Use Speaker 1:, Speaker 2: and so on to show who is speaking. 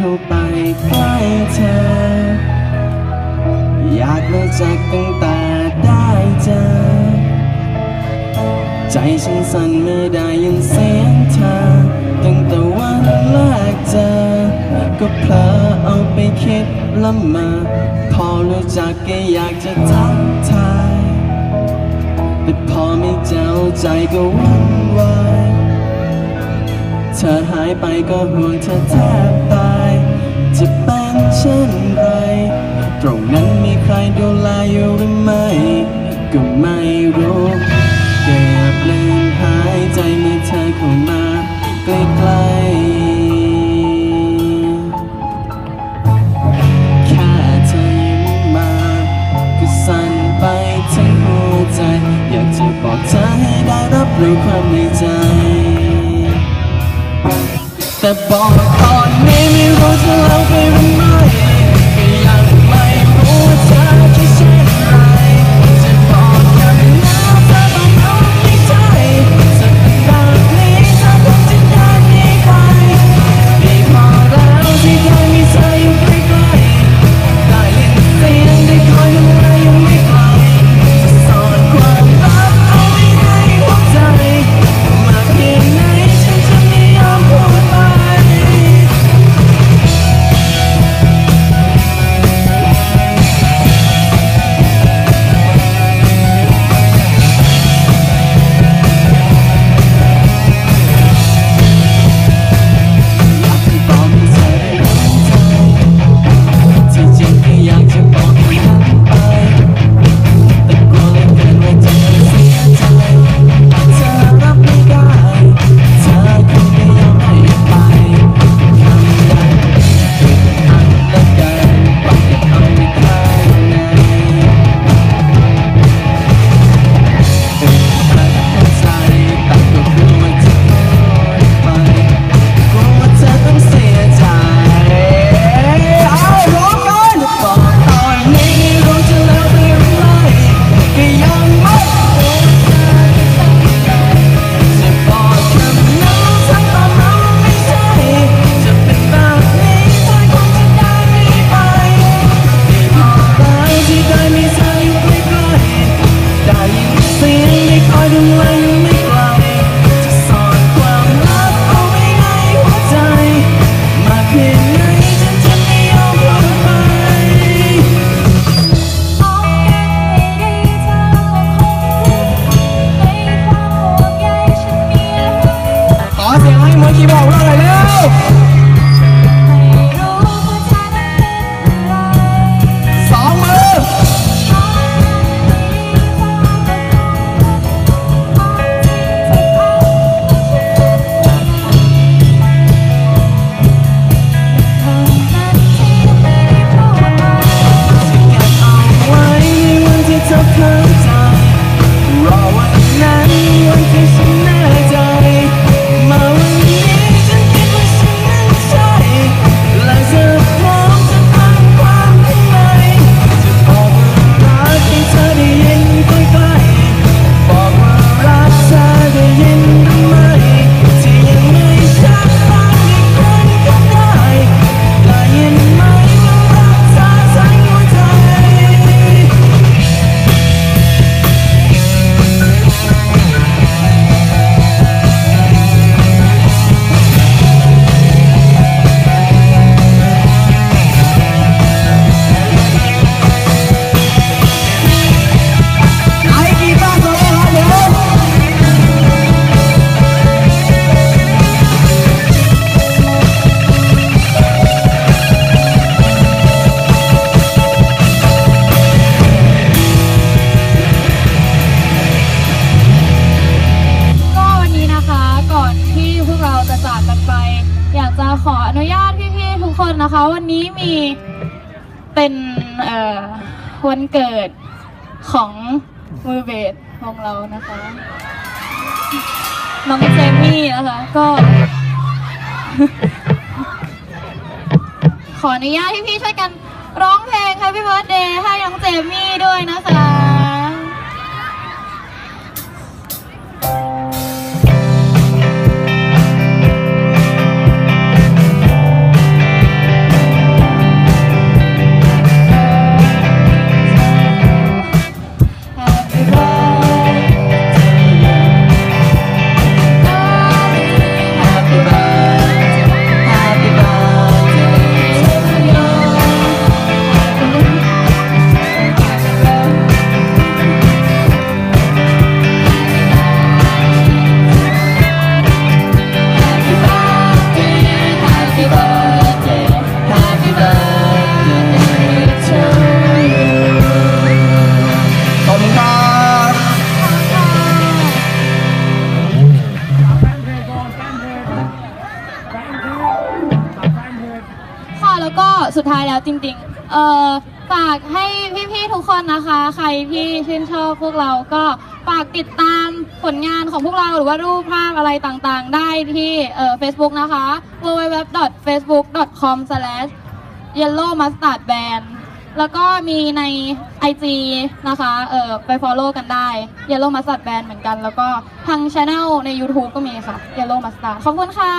Speaker 1: เข้าไปใกล้เธอ อยากรู้จักตั้งแต่ได้เจอ ใจฉันสั่นเมื่อได้ยินเสียงเธอ ตั้งแต่วันแรกเจอ ก็เผลอเอาไปคิดละมา พอรู้จักก็อยากจะทักทาย แต่พอไม่เจ้าใจก็วุ่นวายเธอหายไปก็ห่วงเธอแทบ ใกลๆแค่เธอยิ้มมาก็สั่นไปทั้งหัวใจ อยากจะบอกเธอให้ได้รับรู้ความในใจ แต่บอกตอนนี้ไม่รู้จะเล่าไปหรือไม่ ของเราหน่อย
Speaker 2: แล้
Speaker 1: ว นนะ
Speaker 2: คะ วันนี้มีเป็นวันเกิดของมือเบสของเรานะคะ น้องเจมี่นะคะ ก็ ขออนุญาตให้พี่ช่วยกันร้องเพลง Happy Birthday สุดท้ายแล้วจริงๆ เออฝากให้พี่ๆทุกคนนะคะ ใครที่ชื่นชอบพวกเราก็ฝากติดตามผลงานของพวกเราหรือว่ารูปภาพอะไรต่างๆ ได้ที่เอ่อ Facebook นะคะ www.facebook.com/ yellow mustard band แล้วก็มีใน IG นะคะเออไป follow กันได้ yellow mustard band เหมือนกัน แล้วก็ทาง channel ใน YouTube ก็มีค่ะ yellow mustard ขอบคุณค่ะ